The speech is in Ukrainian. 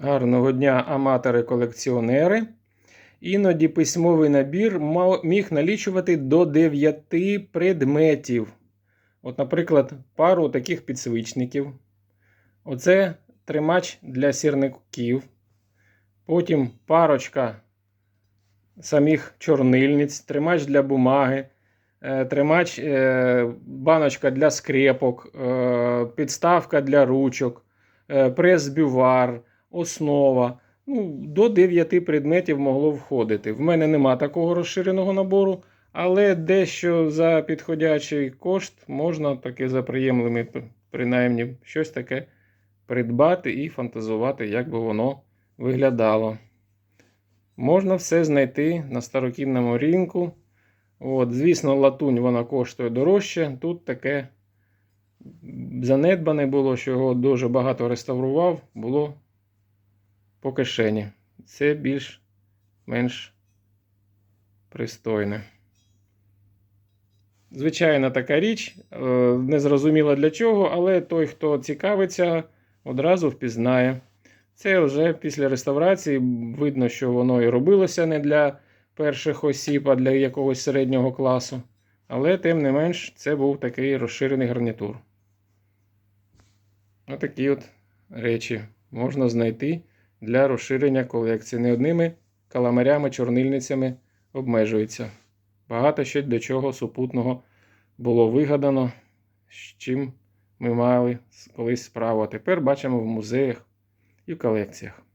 Гарного дня, аматори-колекціонери. Іноді письмовий набір міг налічувати до 9 предметів. От, наприклад, пару таких підсвічників. Оце тримач для сірників. Потім парочка самих чорнильниць, тримач для бумаги, е, тримач, е, баночка для скрепок, е, підставка для ручок, прес-бювар, основа. Ну, до 9 предметів могло входити. В мене нема такого розширеного набору, але дещо за підходячий кошт можна таке за приємними, принаймні, щось таке придбати і фантазувати, як би воно виглядало. Можна все знайти на старокінному ринку. От, звісно, латунь вона коштує дорожче. Тут таке занедбане було, що його дуже багато реставрував, було по кишені. Це більш-менш пристойне. Звичайна така річ, е, незрозуміло для чого, але той, хто цікавиться, одразу впізнає. Це вже після реставрації видно, що воно і робилося не для перших осіб, а для якогось середнього класу. Але, тим не менш, це був такий розширений гарнітур. Отакі от речі можна знайти для розширення колекції. Не одними каламарями, чорнильницями обмежується. Багато ще до чого супутного було вигадано, з чим ми мали колись справу. А тепер бачимо в музеях і в колекціях.